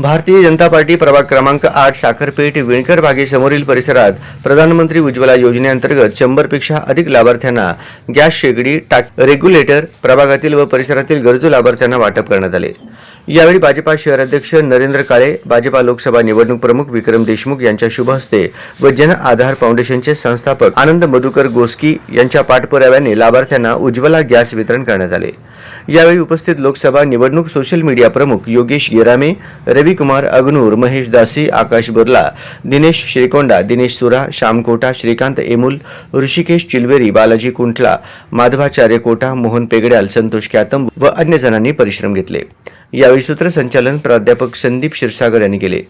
Bharatiya Janata party प्रभाग क्रमांक आठ साखरपेठ विणकर बागेसमोरील परिसरात प्रधानमंत्री उज्ज्वला योजनेअंतर्गत शंभरपेक्षा अधिक लाभार्थ्यांना गॅस शेगडी टाक रेग्युलेटर प्रभागातील व परिसरातील गरजू लाभार्थ्यांना वाटप करण्यात आले. यावेळी भाजपा शहराध्यक्ष नरेंद्र काळे भाजपा लोकसभा निवडणूक प्रमुख विक्रम देशमुख यांच्या शुभ हस्ते व जन आधार फाउंडेशनचे संस्थापक आनंद मधुकर गोस्की यांच्या पाठपुराव्याने लाभार्थ्यांना उज्ज्वला गॅस वितरण करण्यात आले. यावेळी उपस्थित लोकसभा निवडणूक सोशल मीडिया प्रमुख योगेश गिरामे रविकुमार अग्नूर महेश दासी आकाश बुर्ला दिनेश श्रीकोंडा दिनेश सुरा श्याम कोटा श्रीकांत एमुल ऋषिकेश चिलवेरी बालाजी कुंठला माधवाचार्य कोटा मोहन पेगड्याल संतोष क्यातम व अन्य जणांनी परिश्रम घेतले. यावेळी सूत्रसंचालन प्राध्यापक संदीप क्षीरसागर यांनी केले.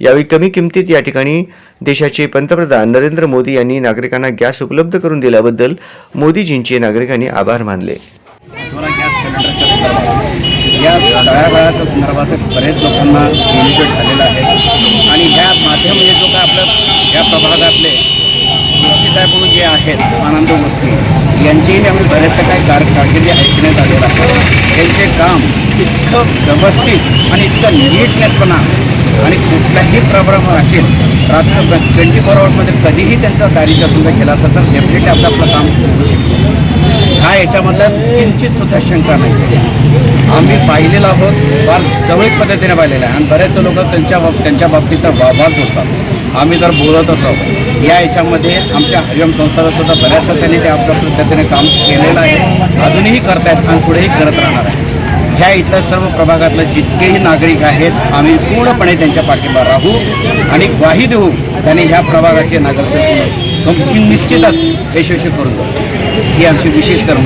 यावेळी कमी किमतीत या ठिकाणी देशाचे पंतप्रधान नरेंद्र मोदी यांनी नागरिकांना गॅस उपलब्ध करून दिल्याबद्दल मोदीजींचे नागरिकांनी आभार मानले. या तळागाळाच्या संदर्भात बरेच लोकांना बेनिफिट झालेलं आहे. आणि ह्या माध्यम हे जो काय आपलं या प्रभागातले मुस्की साहेब म्हणून जे आहेत आनंद मुस्की यांचेही आम्ही बरेचसे काही कार कारकिर्दी ऐकण्यात आलेलं आहे. त्यांचे काम इतकं व्यवस्थित आणि इतकं नीटनेसपणा आणि कुठलाही प्रॉब्लेम असेल रात्र ट्वेंटी फोर आवर्समध्ये कधीही त्यांचा दारीचा सुद्धा केला असेल तर डेफिनेटली आपलं आपलं काम करू शकतो. हा याच्यामधलं किंचितसुद्धा शंका नाही. आम्ही पाहिलेलं आहोत फार जवळीक पद्धतीने पाहिलेलं आहे. आणि बरेचसे लोक त्यांच्या बाब त्यांच्या बाबतीत तर वाहवाच बोलतात आम्ही तर बोलतच राहतो या याच्यामध्ये आमच्या हरिओम संस्थाला सुद्धा बऱ्याचशा त्यांनी त्या आपल्या पद्धतीने काम केलेलं आहे. अजूनही करतायत आणि पुढेही करत राहणार आहे. ह्या इथल्या सर्व प्रभागातले जितकेही नागरिक आहेत आम्ही पूर्णपणे त्यांच्या पाठिंबा राहू आणि ग्वाही देऊ त्यांनी ह्या प्रभागाचे नागरिक निश्चितच यशस्वी करून देऊ. ही आमची विशेष करून